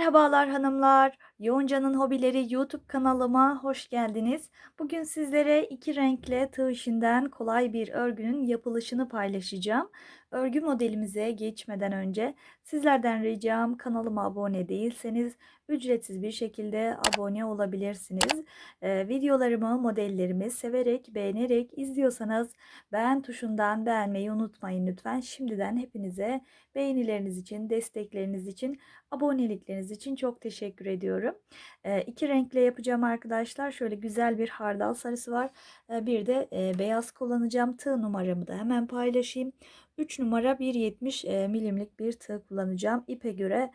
Merhabalar hanımlar. Yonca'nın Hobileri YouTube kanalıma hoş geldiniz. Bugün sizlere iki renkle tığ işinden kolay bir örgünün yapılışını paylaşacağım. Örgü modelimize geçmeden önce sizlerden ricam kanalıma abone değilseniz ücretsiz bir şekilde abone olabilirsiniz. Ee, videolarımı, modellerimi severek, beğenerek izliyorsanız beğen tuşundan beğenmeyi unutmayın lütfen. Şimdiden hepinize beğenileriniz için, destekleriniz için, abonelikleriniz için çok teşekkür ediyorum. E, iki renkle yapacağım arkadaşlar. Şöyle güzel bir hardal sarısı var. E, bir de e, beyaz kullanacağım. Tığ numaramı da hemen paylaşayım. 3 numara 1.70 e, milimlik bir tığ kullanacağım. İpe göre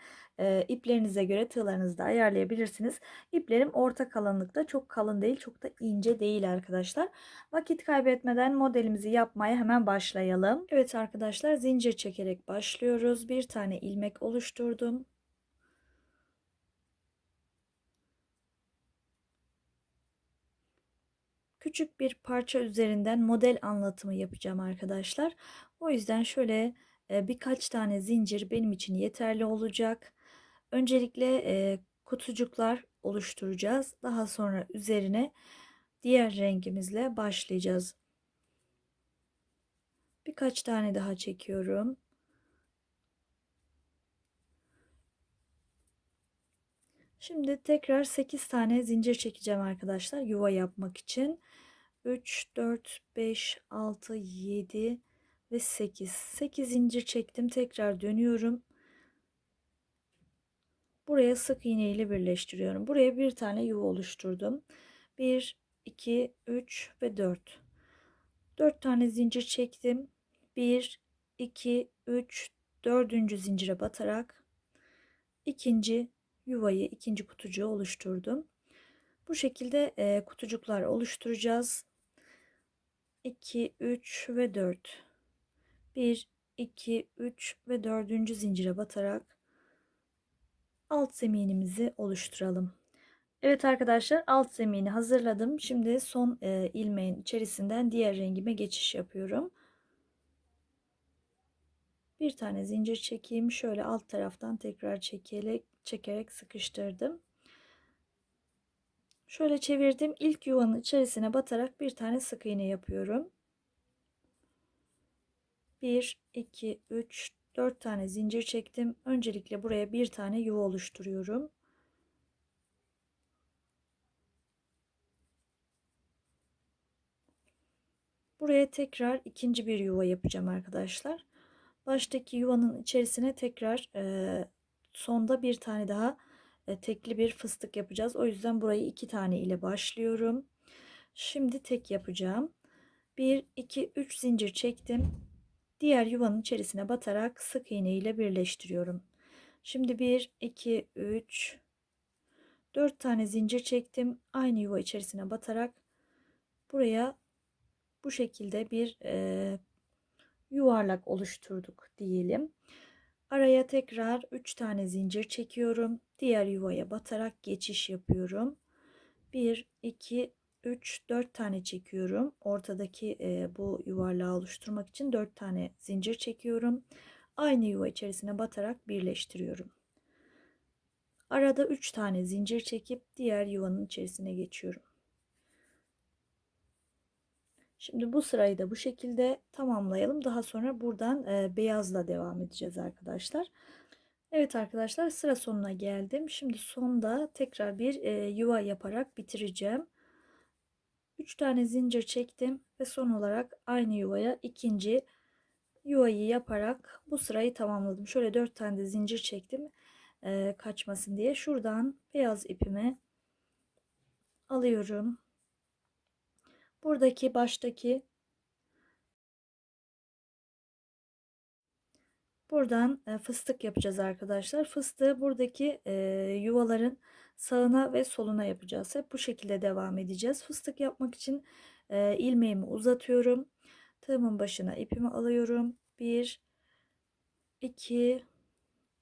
iplerinize göre tığlarınızı da ayarlayabilirsiniz. İplerim orta kalınlıkta çok kalın değil çok da ince değil arkadaşlar. Vakit kaybetmeden modelimizi yapmaya hemen başlayalım. Evet arkadaşlar zincir çekerek başlıyoruz. Bir tane ilmek oluşturdum. Küçük bir parça üzerinden model anlatımı yapacağım arkadaşlar. O yüzden şöyle e, birkaç tane zincir benim için yeterli olacak. Öncelikle e, kutucuklar oluşturacağız. Daha sonra üzerine diğer rengimizle başlayacağız. Birkaç tane daha çekiyorum. Şimdi tekrar 8 tane zincir çekeceğim arkadaşlar yuva yapmak için. 3, 4, 5, 6, 7 ve 8. 8 zincir çektim. Tekrar dönüyorum. Buraya sık iğne ile birleştiriyorum. Buraya bir tane yuva oluşturdum. 1, 2, 3 ve 4. 4 tane zincir çektim. 1, 2, 3, 4. zincire batarak ikinci yuvayı, ikinci kutucuğu oluşturdum. Bu şekilde e, kutucuklar oluşturacağız. 2, 3 ve 4. 1, 2, 3 ve 4. zincire batarak alt zeminimizi oluşturalım. Evet arkadaşlar alt zemini hazırladım. Şimdi son e, ilmeğin içerisinden diğer rengime geçiş yapıyorum. Bir tane zincir çekeyim. Şöyle alt taraftan tekrar çekerek, çekerek sıkıştırdım. Şöyle çevirdim. İlk yuvanın içerisine batarak bir tane sık iğne yapıyorum. 1, 2, 3, 4 tane zincir çektim. Öncelikle buraya bir tane yuva oluşturuyorum. Buraya tekrar ikinci bir yuva yapacağım arkadaşlar. Baştaki yuvanın içerisine tekrar e, sonda bir tane daha tekli bir fıstık yapacağız. O yüzden burayı iki tane ile başlıyorum. Şimdi tek yapacağım. 1, 2, 3 zincir çektim. Diğer yuvanın içerisine batarak sık iğne ile birleştiriyorum. Şimdi 1, 2, 3, 4 tane zincir çektim. Aynı yuva içerisine batarak buraya bu şekilde bir e, yuvarlak oluşturduk diyelim. Araya tekrar 3 tane zincir çekiyorum. Diğer yuvaya batarak geçiş yapıyorum. 1, 2, 3, 4 tane çekiyorum. Ortadaki e, bu yuvarlağı oluşturmak için 4 tane zincir çekiyorum. Aynı yuva içerisine batarak birleştiriyorum. Arada 3 tane zincir çekip diğer yuvanın içerisine geçiyorum. Şimdi bu sırayı da bu şekilde tamamlayalım. Daha sonra buradan e, beyazla devam edeceğiz arkadaşlar. Evet arkadaşlar sıra sonuna geldim. Şimdi sonda tekrar bir e, yuva yaparak bitireceğim. 3 tane zincir çektim ve son olarak aynı yuvaya ikinci yuvayı yaparak bu sırayı tamamladım. Şöyle 4 tane de zincir çektim e, kaçmasın diye. Şuradan beyaz ipimi alıyorum. Buradaki baştaki buradan e, fıstık yapacağız arkadaşlar. Fıstığı buradaki e, yuvaların sağına ve soluna yapacağız. Hep bu şekilde devam edeceğiz. Fıstık yapmak için e, ilmeğimi uzatıyorum. Tığımın başına ipimi alıyorum. 1 2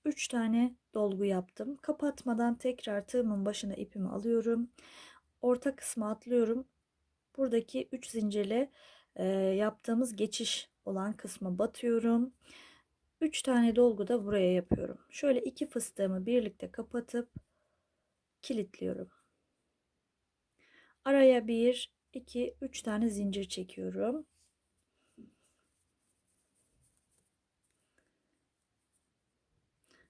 3 tane dolgu yaptım. Kapatmadan tekrar tığımın başına ipimi alıyorum. Orta kısmı atlıyorum buradaki 3 zincirle yaptığımız geçiş olan kısma batıyorum. 3 tane dolgu da buraya yapıyorum. Şöyle iki fıstığımı birlikte kapatıp kilitliyorum. Araya 1, 2, 3 tane zincir çekiyorum.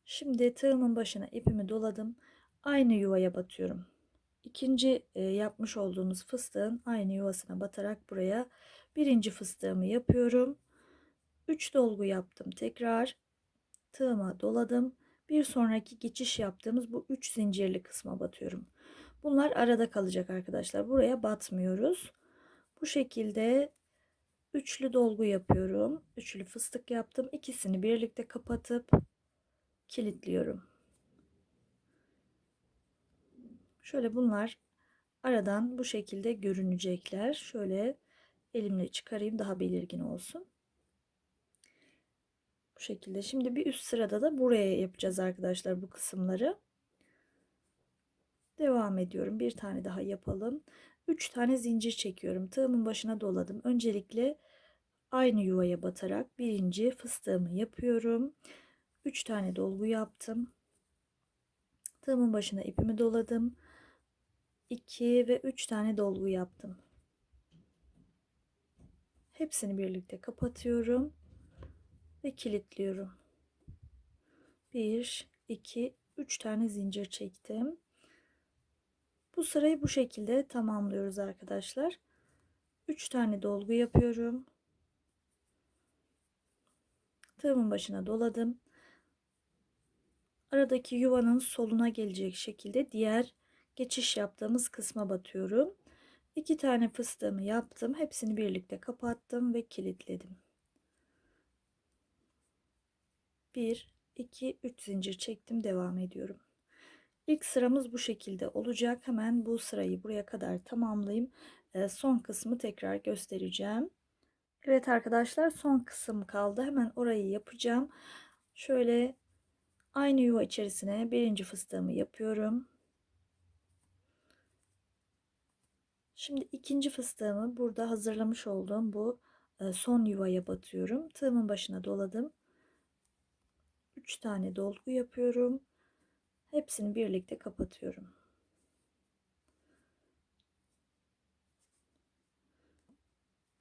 Şimdi tığımın başına ipimi doladım. Aynı yuvaya batıyorum. İkinci e, yapmış olduğumuz fıstığın aynı yuvasına batarak buraya birinci fıstığımı yapıyorum. 3 dolgu yaptım. Tekrar tığıma doladım. Bir sonraki geçiş yaptığımız bu 3 zincirli kısma batıyorum. Bunlar arada kalacak arkadaşlar. Buraya batmıyoruz. Bu şekilde üçlü dolgu yapıyorum. Üçlü fıstık yaptım. İkisini birlikte kapatıp kilitliyorum. Şöyle bunlar aradan bu şekilde görünecekler. Şöyle elimle çıkarayım daha belirgin olsun. Şekilde. Şimdi bir üst sırada da buraya yapacağız arkadaşlar bu kısımları. Devam ediyorum. Bir tane daha yapalım. 3 tane zincir çekiyorum. Tığımın başına doladım. Öncelikle aynı yuvaya batarak birinci fıstığımı yapıyorum. 3 tane dolgu yaptım. Tığımın başına ipimi doladım. 2 ve 3 tane dolgu yaptım. Hepsini birlikte kapatıyorum ve kilitliyorum. 1 2 3 tane zincir çektim. Bu sırayı bu şekilde tamamlıyoruz arkadaşlar. 3 tane dolgu yapıyorum. Tığımın başına doladım. Aradaki yuvanın soluna gelecek şekilde diğer geçiş yaptığımız kısma batıyorum. 2 tane fıstığımı yaptım. Hepsini birlikte kapattım ve kilitledim. 1 2 3 zincir çektim. Devam ediyorum. İlk sıramız bu şekilde olacak. Hemen bu sırayı buraya kadar tamamlayayım. Ee, son kısmı tekrar göstereceğim. Evet arkadaşlar son kısım kaldı. Hemen orayı yapacağım. Şöyle aynı yuva içerisine birinci fıstığımı yapıyorum. Şimdi ikinci fıstığımı burada hazırlamış olduğum bu e, son yuvaya batıyorum. Tığımın başına doladım. 3 tane dolgu yapıyorum. Hepsini birlikte kapatıyorum.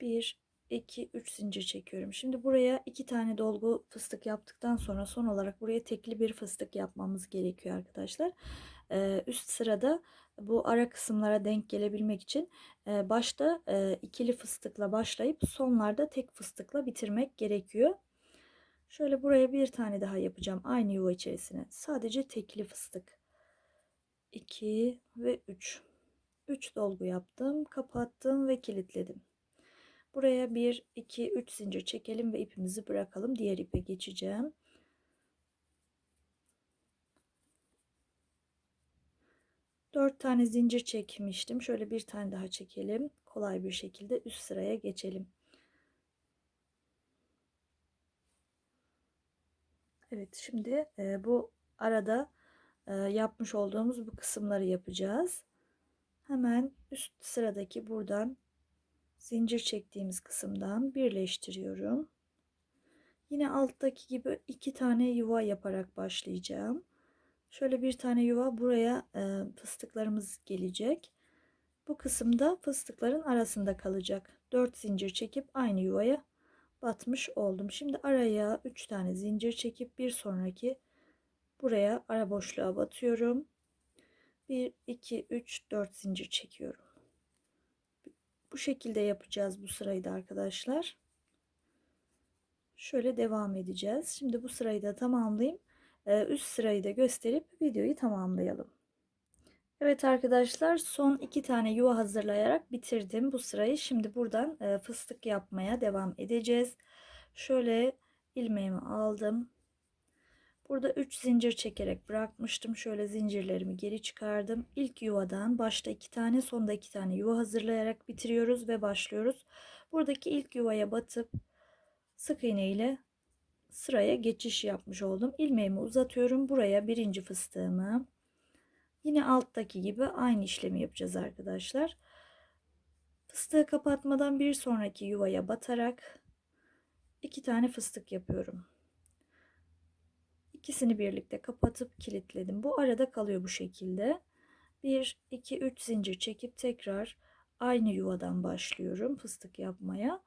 Bir, iki, üç zincir çekiyorum. Şimdi buraya iki tane dolgu fıstık yaptıktan sonra son olarak buraya tekli bir fıstık yapmamız gerekiyor arkadaşlar. Ee, üst sırada bu ara kısımlara denk gelebilmek için e, başta e, ikili fıstıkla başlayıp sonlarda tek fıstıkla bitirmek gerekiyor. Şöyle buraya bir tane daha yapacağım aynı yuva içerisine. Sadece tekli fıstık. 2 ve 3. 3 dolgu yaptım, kapattım ve kilitledim. Buraya 1 2 3 zincir çekelim ve ipimizi bırakalım. Diğer ipe geçeceğim. Dört tane zincir çekmiştim. Şöyle bir tane daha çekelim. Kolay bir şekilde üst sıraya geçelim. Evet şimdi e, bu arada e, yapmış olduğumuz bu kısımları yapacağız. Hemen üst sıradaki buradan zincir çektiğimiz kısımdan birleştiriyorum. Yine alttaki gibi iki tane yuva yaparak başlayacağım. Şöyle bir tane yuva buraya e, fıstıklarımız gelecek. Bu kısımda fıstıkların arasında kalacak. 4 zincir çekip aynı yuvaya batmış oldum. Şimdi araya 3 tane zincir çekip bir sonraki buraya ara boşluğa batıyorum. 1 2 3 4 zincir çekiyorum. Bu şekilde yapacağız bu sırayı da arkadaşlar. Şöyle devam edeceğiz. Şimdi bu sırayı da tamamlayayım. Ee, üst sırayı da gösterip videoyu tamamlayalım. Evet arkadaşlar son iki tane yuva hazırlayarak bitirdim bu sırayı. Şimdi buradan e, fıstık yapmaya devam edeceğiz. Şöyle ilmeğimi aldım. Burada 3 zincir çekerek bırakmıştım. Şöyle zincirlerimi geri çıkardım. İlk yuvadan başta 2 tane sonda 2 tane yuva hazırlayarak bitiriyoruz ve başlıyoruz. Buradaki ilk yuvaya batıp sık iğne ile sıraya geçiş yapmış oldum. İlmeğimi uzatıyorum. Buraya birinci fıstığımı Yine alttaki gibi aynı işlemi yapacağız arkadaşlar. Fıstığı kapatmadan bir sonraki yuvaya batarak iki tane fıstık yapıyorum. İkisini birlikte kapatıp kilitledim. Bu arada kalıyor bu şekilde. 1 2 3 zincir çekip tekrar aynı yuvadan başlıyorum fıstık yapmaya.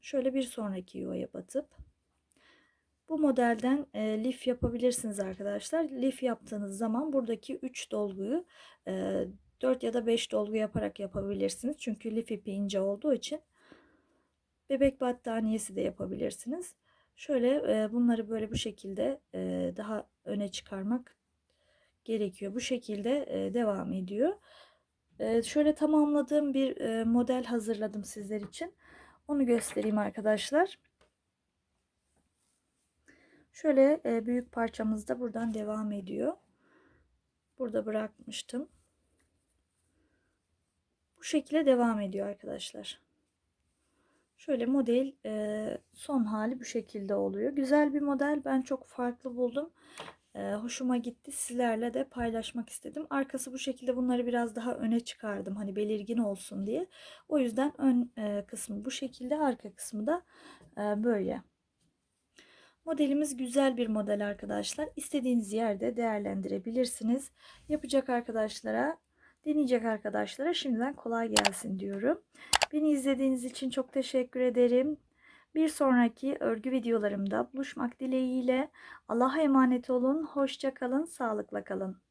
Şöyle bir sonraki yuvaya batıp bu modelden e, lif yapabilirsiniz arkadaşlar. Lif yaptığınız zaman buradaki 3 dolguyu e, 4 ya da 5 dolgu yaparak yapabilirsiniz. Çünkü lif ipi ince olduğu için bebek battaniyesi de yapabilirsiniz. Şöyle e, bunları böyle bu şekilde e, daha öne çıkarmak gerekiyor. Bu şekilde e, devam ediyor. E, şöyle tamamladığım bir e, model hazırladım sizler için. Onu göstereyim arkadaşlar. Şöyle e, büyük parçamız da buradan devam ediyor. Burada bırakmıştım. Bu şekilde devam ediyor arkadaşlar. Şöyle model e, son hali bu şekilde oluyor. Güzel bir model. Ben çok farklı buldum. E, hoşuma gitti. Sizlerle de paylaşmak istedim. Arkası bu şekilde bunları biraz daha öne çıkardım. Hani belirgin olsun diye. O yüzden ön e, kısmı bu şekilde. Arka kısmı da e, böyle. Modelimiz güzel bir model arkadaşlar. İstediğiniz yerde değerlendirebilirsiniz. Yapacak arkadaşlara, deneyecek arkadaşlara şimdiden kolay gelsin diyorum. Beni izlediğiniz için çok teşekkür ederim. Bir sonraki örgü videolarımda buluşmak dileğiyle Allah'a emanet olun. Hoşça kalın, sağlıkla kalın.